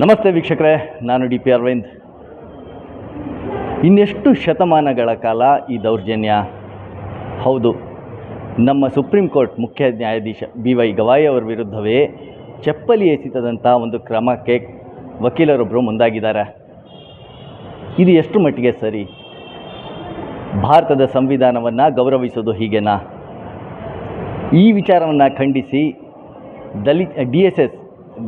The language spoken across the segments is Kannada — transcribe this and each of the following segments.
ನಮಸ್ತೆ ವೀಕ್ಷಕರೇ, ನಾನು ಡಿ ಪಿ ಅರವಿಂದ್. ಇನ್ನೆಷ್ಟು ಶತಮಾನಗಳ ಕಾಲ ಈ ದೌರ್ಜನ್ಯ? ಹೌದು, ನಮ್ಮ ಸುಪ್ರೀಂ ಕೋರ್ಟ್ ಮುಖ್ಯ ನ್ಯಾಯಾಧೀಶ ಬಿ ವೈ ಗವಾಯಿ ಅವರ ವಿರುದ್ಧವೇ ಚಪ್ಪಲಿ ಎಸೆತದಂಥ ಒಂದು ಕ್ರಮಕ್ಕೆ ವಕೀಲರೊಬ್ಬರು ಮುಂದಾಗಿದ್ದಾರೆ. ಇದು ಎಷ್ಟು ಮಟ್ಟಿಗೆ ಸರಿ? ಭಾರತದ ಸಂವಿಧಾನವನ್ನು ಗೌರವಿಸೋದು ಹೀಗೆನಾ? ಈ ವಿಚಾರವನ್ನು ಖಂಡಿಸಿ Dalit, D S S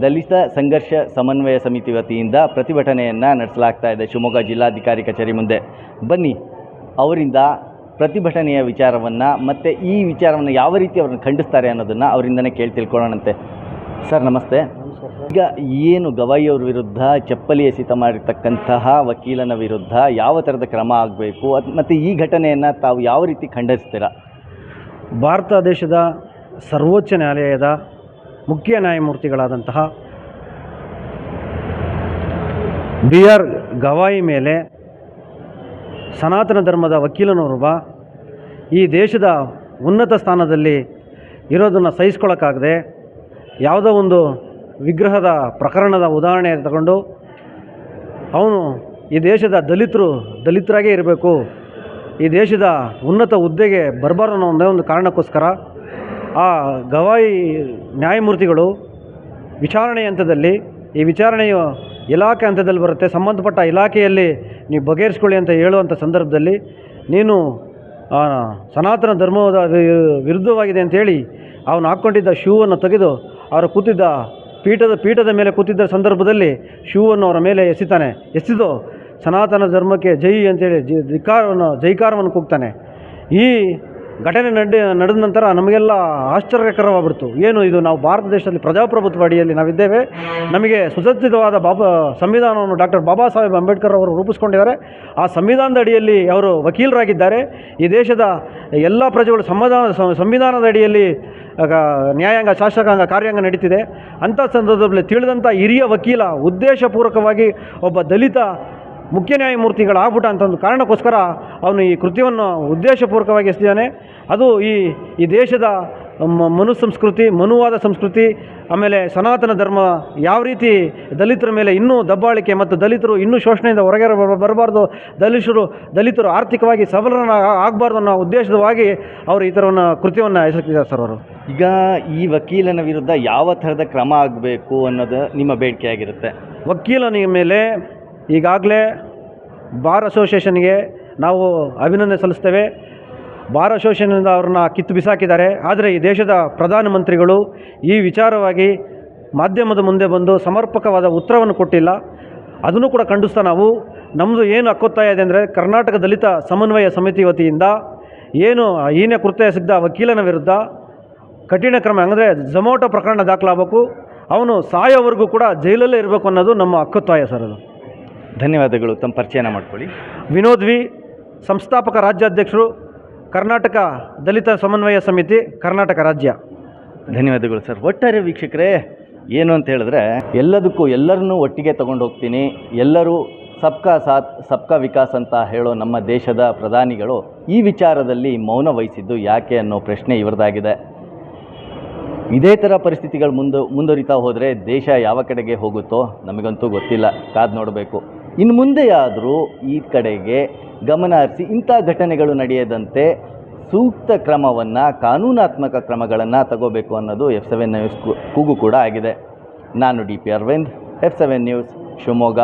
Dalita Sangharsha Samanvaya Samiti ವತಿಯಿಂದ ಪ್ರತಿಭಟನೆಯನ್ನು ನಡೆಸಲಾಗ್ತಾ ಇದೆ ಶಿವಮೊಗ್ಗ ಜಿಲ್ಲಾಧಿಕಾರಿ ಕಚೇರಿ ಮುಂದೆ. ಬನ್ನಿ ಅವರಿಂದ ಪ್ರತಿಭಟನೆಯ ವಿಚಾರವನ್ನು ಮತ್ತು ಈ ವಿಚಾರವನ್ನು ಯಾವ ರೀತಿ ಅವ್ರನ್ನ ಖಂಡಿಸ್ತಾರೆ ಅನ್ನೋದನ್ನು ಅವರಿಂದನೇ ಕೇಳಿ ತಿಳ್ಕೊಳ್ಳೋಣಂತೆ. ಸರ್ ನಮಸ್ತೆ. ಈಗ ಏನು ಗವಾಯಿಯವ್ರ ವಿರುದ್ಧ ಚಪ್ಪಲಿ ಎಸೆತ ಮಾಡಿರ್ತಕ್ಕಂತಹ ವಕೀಲನ ವಿರುದ್ಧ ಯಾವ ಥರದ ಕ್ರಮ ಆಗಬೇಕು ಮತ್ತು ಈ ಘಟನೆಯನ್ನು ತಾವು ಯಾವ ರೀತಿ ಖಂಡಿಸ್ತೀರಾ? ಭಾರತ ದೇಶದ ಸರ್ವೋಚ್ಚ ನ್ಯಾಯಾಲಯದ ಮುಖ್ಯ ನ್ಯಾಯಮೂರ್ತಿಗಳಾದಂತಹ ಬಿ ಆರ್ ಗವಾಯಿ ಮೇಲೆ ಸನಾತನ ಧರ್ಮದ ವಕೀಲನೋರ್ವ ಈ ದೇಶದ ಉನ್ನತ ಸ್ಥಾನದಲ್ಲಿ ಇರೋದನ್ನು ಸಹಿಸ್ಕೊಳ್ಳೋಕ್ಕಾಗದೆ ಯಾವುದೋ ಒಂದು ವಿಗ್ರಹದ ಪ್ರಕರಣದ ಉದಾಹರಣೆ ತಗೊಂಡು ಅವನು ಈ ದೇಶದ ದಲಿತರು ದಲಿತರಾಗೇ ಇರಬೇಕು, ಈ ದೇಶದ ಉನ್ನತ ಹುದ್ದೆಗೆ ಬರಬಾರ್ದು ಅನ್ನೋ ಒಂದೇ ಒಂದು ಕಾರಣಕ್ಕೋಸ್ಕರ ಆ ಗವಾಯಿ ನ್ಯಾಯಮೂರ್ತಿಗಳು ವಿಚಾರಣೆ ಹಂತದಲ್ಲಿ, ಈ ವಿಚಾರಣೆಯು ಇಲಾಖೆ ಹಂತದಲ್ಲಿ ಬರುತ್ತೆ. ಸಂಬಂಧಪಟ್ಟ ಇಲಾಖೆಯಲ್ಲಿ ನೀವು ಬಗೆಹರಿಸ್ಕೊಳ್ಳಿ ಅಂತ ಹೇಳುವಂಥ ಸಂದರ್ಭದಲ್ಲಿ ನೀನು ಸನಾತನ ಧರ್ಮದ ವಿರುದ್ಧವಾಗಿದೆ ಅಂತೇಳಿ ಅವನು ಹಾಕ್ಕೊಂಡಿದ್ದ ಶೂವನ್ನು ತೆಗೆದು ಅವರು ಕೂತಿದ್ದ ಪೀಠದ ಪೀಠದ ಮೇಲೆ ಕೂತಿದ್ದ ಸಂದರ್ಭದಲ್ಲಿ ಶೂವನ್ನು ಅವರ ಮೇಲೆ ಎಸಿತಾನೆ. ಎಸೆದು ಸನಾತನ ಧರ್ಮಕ್ಕೆ ಜೈ ಅಂತೇಳಿ ಜಿ ಧಿಕ್ಕಾರವನ್ನು ಜೈಕಾರವನ್ನು ಕೂಗ್ತಾನೆ. ಈ ಘಟನೆ ನಡೆ ನಡೆದ ನಂತರ ನಮಗೆಲ್ಲ ಆಶ್ಚರ್ಯಕರವಾಗ್ಬಿಡ್ತು. ಏನು ಇದು, ನಾವು ಭಾರತ ದೇಶದಲ್ಲಿ ಪ್ರಜಾಪ್ರಭುತ್ವ ಅಡಿಯಲ್ಲಿ ನಾವಿದ್ದೇವೆ. ನಮಗೆ ಸುಸಜ್ಜಿತವಾದ ಬಾಬಾ, ಸಂವಿಧಾನವನ್ನು ಡಾಕ್ಟರ್ ಬಾಬಾ ಸಾಹೇಬ್ ಅಂಬೇಡ್ಕರ್ ಅವರು ರೂಪಿಸ್ಕೊಂಡಿದ್ದಾರೆ. ಆ ಸಂವಿಧಾನದ ಅಡಿಯಲ್ಲಿ ಅವರು ವಕೀಲರಾಗಿದ್ದಾರೆ. ಈ ದೇಶದ ಎಲ್ಲ ಪ್ರಜೆಗಳು ಸಂವಿಧಾನ, ಸಂವಿಧಾನದ ಅಡಿಯಲ್ಲಿ ನ್ಯಾಯಾಂಗ, ಶಾಸಕಾಂಗ ಕಾರ್ಯಾಂಗ ನಡೀತಿದೆ. ಅಂಥ ಸಂದರ್ಭದಲ್ಲಿ ತಿಳಿದಂಥ ಹಿರಿಯ ವಕೀಲ ಉದ್ದೇಶಪೂರ್ವಕವಾಗಿ ಒಬ್ಬ ದಲಿತ ಮುಖ್ಯ ನ್ಯಾಯಮೂರ್ತಿಗಳಾಗ್ಬಿಟ್ಟ ಅಂತ ಒಂದು ಕಾರಣಕ್ಕೋಸ್ಕರ ಅವನು ಈ ಕೃತ್ಯವನ್ನು ಉದ್ದೇಶಪೂರ್ವಕವಾಗಿ ಎಸೆದಿದ್ದಾನೆ. ಅದು ಈ ಈ ದೇಶದ ಮನು ಸಂಸ್ಕೃತಿ ಮನುವಾದ ಸಂಸ್ಕೃತಿ ಆಮೇಲೆ ಸನಾತನ ಧರ್ಮ ಯಾವ ರೀತಿ ದಲಿತರ ಮೇಲೆ ಇನ್ನೂ ದಬ್ಬಾಳಿಕೆ ಮತ್ತು ದಲಿತರು ಇನ್ನೂ ಶೋಷಣೆಯಿಂದ ಹೊರಗೆ ಬರ- ಬರಬಾರ್ದು ದಲಿತರು ದಲಿತರು ಆರ್ಥಿಕವಾಗಿ ಸಬಲರನ್ನ ಆಗಬಾರ್ದು ಅನ್ನೋ ಉದ್ದೇಶವಾಗಿ ಅವರು ಈ ಥರವನ್ನು ಕೃತ್ಯವನ್ನು ಎಸಗ್ತಿದ್ದಾರೆ ಸರ್ ಅವರು. ಈಗ ಈ ವಕೀಲನ ವಿರುದ್ಧ ಯಾವ ಥರದ ಕ್ರಮ ಆಗಬೇಕು ಅನ್ನೋದು ನಿಮ್ಮ ಬೇಡಿಕೆಯಾಗಿರುತ್ತೆ ವಕೀಲನ ಮೇಲೆ ಈಗಾಗಲೇ ಬಾರ್ ಅಸೋಸಿಯೇಷನ್ಗೆ ನಾವು ಅಭಿನಂದನೆ ಸಲ್ಲಿಸ್ತೇವೆ. ಬಾರ್ ಅಸೋಸಿಯೇಷನಿಂದ ಅವ್ರನ್ನ ಕಿತ್ತು ಬಿಸಾಕಿದ್ದಾರೆ. ಆದರೆ ಈ ದೇಶದ ಪ್ರಧಾನಮಂತ್ರಿಗಳು ಈ ವಿಚಾರವಾಗಿ ಮಾಧ್ಯಮದ ಮುಂದೆ ಬಂದು ಸಮರ್ಪಕವಾದ ಉತ್ತರವನ್ನು ಕೊಟ್ಟಿಲ್ಲ. ಅದನ್ನು ಕೂಡ ಖಂಡಿಸ್ತಾ ನಾವು. ನಮ್ಮದು ಏನು ಹಕ್ಕೊತ್ತಾಯ ಇದೆ ಅಂದರೆ ಕರ್ನಾಟಕ ದಲಿತ ಸಮನ್ವಯ ಸಮಿತಿ ವತಿಯಿಂದ ಏನು ಈನ ಕೃತ್ಯ ಸಿದ್ಧ ವಕೀಲನ ವಿರುದ್ಧ ಕಠಿಣ ಕ್ರಮ ಅಂದರೆ ಜೊಮೋಟೊ ಪ್ರಕರಣ ದಾಖಲಾಗಬೇಕು. ಅವನು ಸಾಯೋವರೆಗೂ ಕೂಡ ಜೈಲಲ್ಲೇ ಇರಬೇಕು ಅನ್ನೋದು ನಮ್ಮ ಹಕ್ಕೊತ್ತಾಯ ಸರ್ ಅದು. ಧನ್ಯವಾದಗಳು. ತಮ್ಮ ಪರಿಚಯನ ಮಾಡ್ಕೊಳ್ಳಿ. ವಿನೋದ್ ವಿ, ಸಂಸ್ಥಾಪಕ ರಾಜ್ಯಾಧ್ಯಕ್ಷರು, ಕರ್ನಾಟಕ ದಲಿತ ಸಮನ್ವಯ ಸಮಿತಿ, ಕರ್ನಾಟಕ ರಾಜ್ಯ. ಧನ್ಯವಾದಗಳು ಸರ್. ಒಟ್ಟಾರೆ ವೀಕ್ಷಕರೇ, ಏನು ಅಂತ ಹೇಳಿದ್ರೆ, ಎಲ್ಲದಕ್ಕೂ ಎಲ್ಲರನ್ನೂ ಒಟ್ಟಿಗೆ ತಗೊಂಡು ಹೋಗ್ತೀನಿ. ಎಲ್ಲರೂ ಸಬ್ಕಾ ಸಾಥ್, ಸಬ್ಕಾ ವಿಕಾಸ್ ಅಂತ ಹೇಳೋ ನಮ್ಮ ದೇಶದ ಪ್ರಧಾನಿಗಳು ಈ ವಿಚಾರದಲ್ಲಿ ಮೌನ ವಹಿಸಿದ್ದು ಯಾಕೆ ಅನ್ನೋ ಪ್ರಶ್ನೆ ಇವರದಾಗಿದೆ. ಇದೇ ಥರ ಪರಿಸ್ಥಿತಿಗಳು ಮುಂದು ಮುಂದುವರಿತಾ ಹೋದರೆ ದೇಶ ಯಾವ ಕಡೆಗೆ ಹೋಗುತ್ತೋ ನಮಗಂತೂ ಗೊತ್ತಿಲ್ಲ. ಕಾದು ನೋಡಬೇಕು. ಇನ್ನು ಮುಂದೆಯಾದರೂ ಈ ಕಡೆಗೆ ಗಮನ ಹರಿಸಿ ಇಂಥ ಘಟನೆಗಳು ನಡೆಯದಂತೆ ಸೂಕ್ತ ಕ್ರಮವನ್ನು, ಕಾನೂನಾತ್ಮಕ ಕ್ರಮಗಳನ್ನು ತಗೋಬೇಕು ಅನ್ನೋದು ಎಫ್ ಸೆವೆನ್ ನ್ಯೂಸ್ ಕೂಗು ಕೂಡ ಆಗಿದೆ. ನಾನು D P Arvind F seven news Shivamogga.